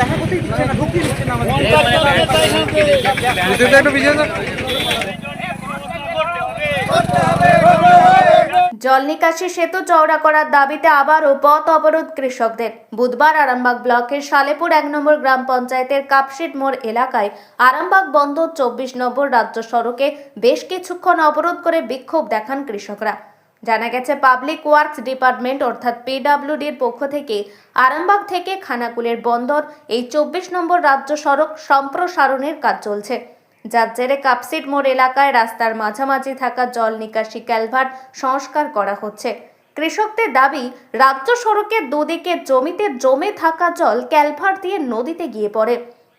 দেখা করতেই দিচ্ছে না? ঢুকতেই দিচ্ছে না আমাদের। বুঝতে একটু পিছিয়ে যান। জল নিকাশি সেতু চওড়া করার দাবিতে আবারও পথ অবরোধ কৃষকদের। বুধবার আরামবাগ ব্লকের সালেপুর এক নম্বর গ্রাম পঞ্চায়েতের কাপশিট মোড় এলাকায় আরামবাগ বন্ধ চব্বিশ নম্বর রাজ্য সড়কে বেশ কিছুক্ষণ অবরোধ করে বিক্ষোভ দেখান কৃষকরা। জানা গেছে, পাবলিক ওয়ার্কস ডিপার্টমেন্ট, অর্থাৎ পিডাব্লিউডির পক্ষ থেকে আরামবাগ থেকে খানাকুলের বন্দর, এই চব্বিশ নম্বর রাজ্য সড়ক সম্প্রসারণের কাজ চলছে। যার জেরে কাপসিট মোড় এলাকায় রাস্তার মাঝামাঝি থাকা জল নিকাশি ক্যালভার্ট সংস্কার করা হচ্ছে। কৃষকদের দাবি, রাজ্য সড়কের দুদিকে জমিতে জমে থাকা জল ক্যালভার্ট দিয়ে নদীতে গিয়ে পড়ে।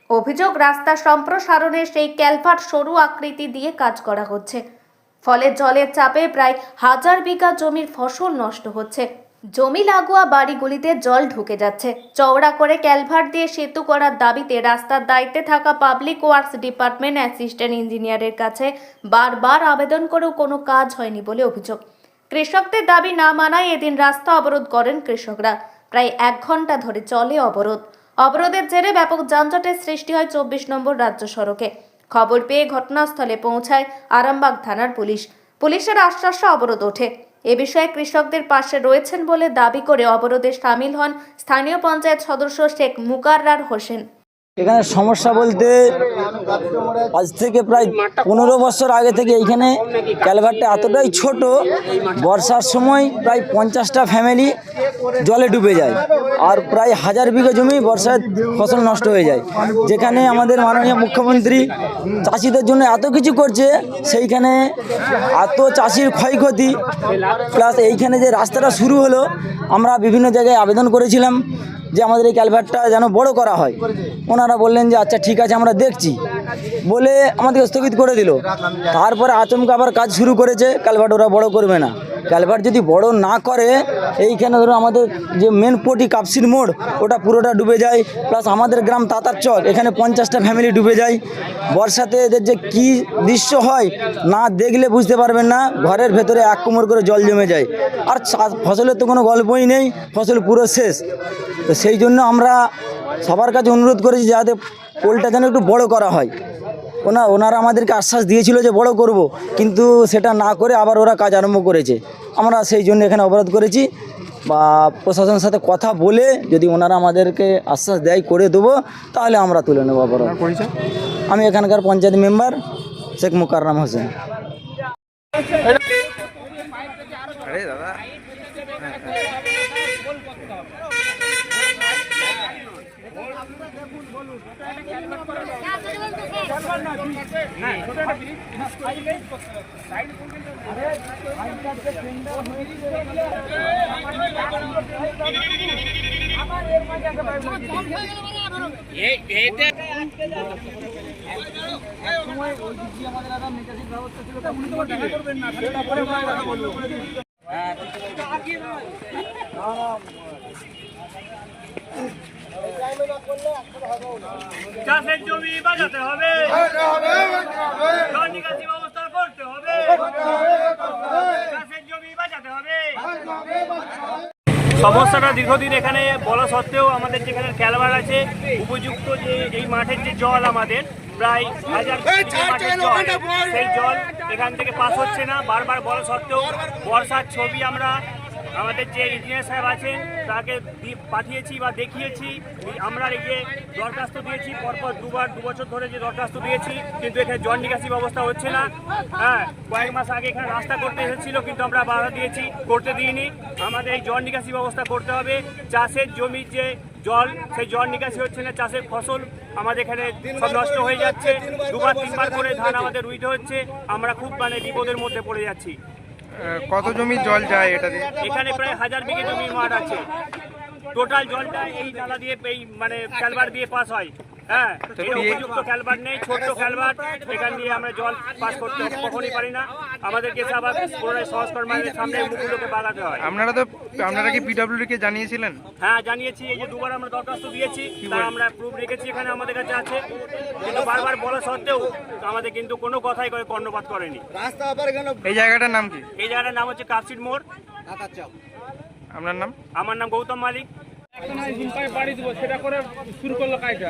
অভিযোগ, রাস্তা সম্প্রসারণে সেই ক্যালভার্ট সরু আকৃতি দিয়ে কাজ করা হচ্ছে। ফলে জলের চাপে প্রায় হাজার বিঘা জমির ফসল নষ্ট হচ্ছে। জমি লাগোয়া বাড়িগুলিতে জল ঢুকে যাচ্ছে। চওড়া করে ক্যালভার্ট দিয়ে সেতু করার দাবিতে রাস্তার দায়িত্বে থাকা পাবলিক ওয়ার্কস ডিপার্টমেন্ট অ্যাসিস্ট্যান্ট ইঞ্জিনিয়ারের কাছে বারবার আবেদন করেও কোনো কাজ হয়নি বলে অভিযোগ। কৃষকদের দাবি না মানায় এদিন রাস্তা অবরোধ করেন কৃষকরা। প্রায় এক ঘণ্টা ধরে চলে অবরোধ। অবরোধের জেরে ব্যাপক যানজটের সৃষ্টি হয় চব্বিশ নম্বর রাজ্য সড়কে। খবর পেয়ে ঘটনাস্থলে পৌঁছায় আরামবাগ থানার পুলিশ। পুলিশের আশ্বাসে অবরোধ ওঠে। এ বিষয়ে কৃষকদের পাশে রয়েছেন বলে দাবি করে অবরোধে সামিল হন স্থানীয় পঞ্চায়েত সদস্য শেখ মুকাররার হোসেন। এখানে সমস্যা বলতে আজ থেকে প্রায় পনেরো বছর আগে থেকে এইখানে ক্যালভারটা এতটাই ছোট, বর্ষার সময় প্রায় পঞ্চাশটা ফ্যামিলি জলে ডুবে যায় আর প্রায় হাজার বিঘা জমি বর্ষায় ফসল নষ্ট হয়ে যায়। যেখানে আমাদের মাননীয় মুখ্যমন্ত্রী চাষিদের জন্য এত কিছু করছে, সেইখানে এত চাষির ক্ষয়ক্ষতি প্লাস এইখানে যে রাস্তাটা শুরু হলো, আমরা বিভিন্ন জায়গায় আবেদন করেছিলাম। যে আমাদের এই ক্যালভারটা যেন বড় করা হয়। ওনারা বললেন যে আচ্ছা ঠিক আছে, আমরা দেখছি। বলে আমাদেরকে স্থগিত করে দিল। তারপরে আচমকা আবার কাজ শুরু করেছে। ক্যালভার্ট ওরা বড় করবে না। ক্যালভার্ট যদি বড় না করে, এইখানে ধরো আমাদের যে মেন পটি কাপসির মোড়, ওটা পুরোটা ডুবে যায় প্লাস আমাদের গ্রাম তাতার চক এখানে পঞ্চাশটা ফ্যামিলি ডুবে যায়। বর্ষাতে এদের যে কী দৃশ্য হয়, না দেখলে বুঝতে পারবেন না, ঘরের ভেতরে এক কোমর করে জল জমে যায়। আর ফসলের তো কোনো গল্পই নেই, ফসল পুরো শেষ। তো সেই জন্য আমরা সবার কাছে অনুরোধ করেছি যাতে পোলটা যেন একটু বড় করা হয়। ওনা ওনারা আমাদেরকে আশ্বাস দিয়েছিল যে বড় করব কিন্তু সেটা না করে আবার ওরা কাজ আরম্ভ করেছে। আমরা সেই জন্য এখানে অবরোধ করেছি। বা প্রশাসনের সাথে কথা বলে যদি ওনারা আমাদেরকে আশ্বাস দেয় করে দেবো তাহলে আমরা তুলে নেব অবরোধ। আমি এখানকার পঞ্চায়েত মেম্বার শেখ মুকাররাম হোসেন। আরে দাদা। সময় ওই আমাদের দাদা মেটাসিক ব্যবস্থা ছিল তা উনি তো দেখা করবেন না তারপরে কথা বলব চাষের জমি বাঁচাতে হবে। নিকাশি ব্যবস্থা করতে হবে। চাষের জমি বাঁচাতে হবে। সমস্যাটা দীর্ঘদিন এখানে বলা সত্ত্বেও আমাদের যেখানে ক্যালভার আছে উপযুক্ত যে এই মাঠের যে জল আমাদের প্রায় হাজার সেই জল এখান থেকে পাস হচ্ছে না। বারবার বলা সত্ত্বেও বর্ষার ছবি আমরা আমাদের যে ইঞ্জিনিয়ার সাহেব আছেন, তাকে পাঠিয়েছি বা দেখিয়েছি। আমরা এই যে দরখাস্ত দিয়েছি। পরপর দুবার দু বছর ধরে যে দরখাস্ত দিয়েছি, কিন্তু এখানে জল নিকাশি ব্যবস্থা হচ্ছে না। হ্যাঁ কয়েক মাস আগে এখানে রাস্তা করতে এসেছিল, কিন্তু আমরা বাধা দিয়েছি, করতে দিইনি। আমাদের এই জল নিকাশি ব্যবস্থা করতে হবে। চাষের জমির যে জল, সেই জল নিকাশি হচ্ছে না, চাষের ফসল আমাদের এখানে সব নষ্ট হয়ে যাচ্ছে। দুবার, তিনবার করে ধান আমাদের রুইতে হচ্ছে। আমরা খুব মানে বিপদের মধ্যে পড়ে যাচ্ছি। কত জমি জল যায় এটা দিয়ে? এখানে প্রায় হাজার বিঘে জমি মাঠ আছে। টোটাল জলটা এই নালা দিয়ে, এই মানে ক্যালভার দিয়ে পাস হয়। হ্যাঁ উপযুক্ত নেই ছোট্ট এখান দিয়ে আমরা জল পাস করতে কখনই পারি না। আমাদেরকে আবার পুনরায় মানে সামনে মুখগুলোকে হয়। আপনারা তো আপনারা কি পিডব্লিউডি কে জানিয়েছিলেন? হ্যাঁ জানিয়েছি। এই যে দুবার আমরা দরখাস্ত দিয়েছি আমরা প্রুফ রেখেছি এখানে আমাদের কাছে আছে। কিন্তু বারবার বলা সত্ত্বেও আমাদের কিন্তু কোনো কথাই করে কর্ণপাত করেনি। এই জায়গাটার নাম কি? এই জায়গাটার নাম হচ্ছে কাপসিট মোড়। আপনার নাম? আমার নাম গৌতম মালিক। একটা না ঝুমকায় বাড়ি দিব সেটা করে শুরু করল কাজটা।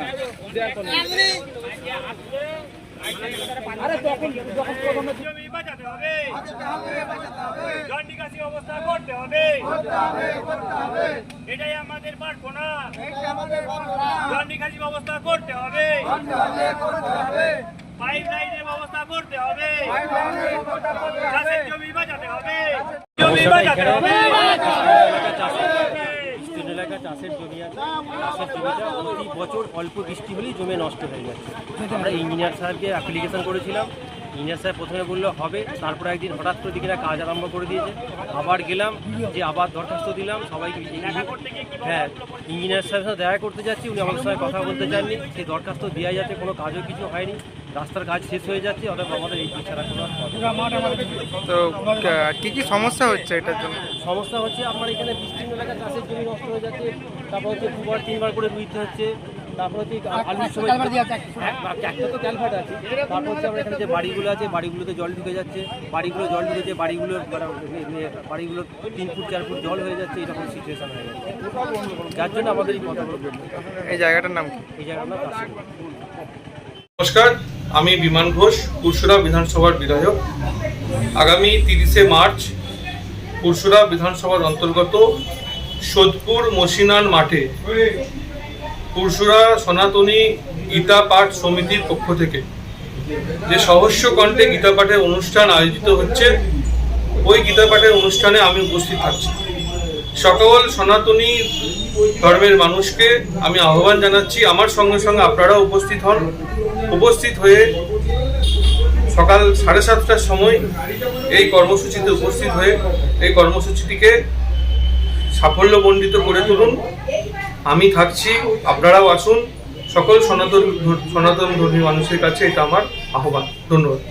আরে তখন যখন প্রথমে জমি বাঁচাতে হবে জল নিকাশি করতে হবে। এটাই আমাদের প্রার্থনা ব্যবস্থা করতে হবে। পাইপ লাইনের ব্যবস্থা করতে হবে জমি বাঁচাতে হবে। জমি বাঁচাতে হবে বিস্তীর্ণ এলাকা চাষের জমি আছে চাষের জমিটা প্রতি বছর অল্প বৃষ্টি হলেই জমি নষ্ট হয়ে যাচ্ছে। আমরা ইঞ্জিনিয়ার সাহেবকে অ্যাপ্লিকেশন করেছিলাম। ইঞ্জিনিয়ার সাহেব প্রথমে বলল হবে। তারপরে একদিন হঠাৎ করে দিকে কাজ আরম্ভ করে দিয়েছে। আবার গেলাম যে আবার দরখাস্ত দিলাম সবাইকে হ্যাঁ ইঞ্জিনিয়ার সাহেবের সাথে দেখা করতে যাচ্ছি উনি আমাদের সঙ্গে কথা বলতে চাননি সেই দরখাস্ত দেওয়া যাচ্ছে কোনো কাজও কিছু হয়নি। রাস্তার কাজ শেষ হয়ে যাচ্ছে অতএব আমাদের এই ছাড়া কোনো। তো কী কি কি সমস্যা হচ্ছে এটার জন্য? সমস্যা হচ্ছে আমার এখানে বিস্তীর্ণ এলাকা চাষের জমি নষ্ট হয়ে যাচ্ছে। তারপর হচ্ছে দুবার তিনবার করে রুইতে হচ্ছে। তারপর হচ্ছে আলুর সময় একটা তো ক্যালভার্ট আছে। তারপর হচ্ছে আমরা এখানে যে বাড়িগুলো আছে বাড়িগুলোতে জল ঢুকে যাচ্ছে। বাড়িগুলো জল ঢুকেছে বাড়িগুলোর বাড়িগুলো তিন ফুট চার ফুট জল হয়ে যাচ্ছে এরকম সিচুয়েশন হয়ে যাচ্ছে। যার জন্য আমাদের এই কথাগুলো এই জায়গাটার নাম কি? এই জায়গাটা পাশে নমস্কার আমি বিমান ঘোষ পুরসুরা বিধানসভার বিধায়ক। আগামী তিরিশে মার্চ পুরসুরা বিধানসভার অন্তর্গত সোদপুর মসিনান মাঠে। পুরসুরা সনাতনী গীতা পাঠ সমিতির পক্ষ থেকে। যে সহস্য কণ্ঠে গীতা পাঠের অনুষ্ঠান আয়োজিত হচ্ছে, ওই গীতা পাঠের অনুষ্ঠানে আমি উপস্থিত থাকছি। সকল সনাতনী ধর্মের মানুষকে আমি আহ্বান জানাচ্ছি, আমার সঙ্গে সঙ্গে আপনারাও উপস্থিত হন। উপস্থিত হয়ে সকাল সাড়ে সাতটার সময় এই কর্মসূচিতে উপস্থিত হয়ে এই কর্মসূচিটিকে সাফল্যমণ্ডিত করে তুলুন। আমি থাকছি, আপনারাও আসুন। সকল সনাতন সনাতন ধর্মী মানুষের কাছে এটা আমার আহ্বান। ধন্যবাদ।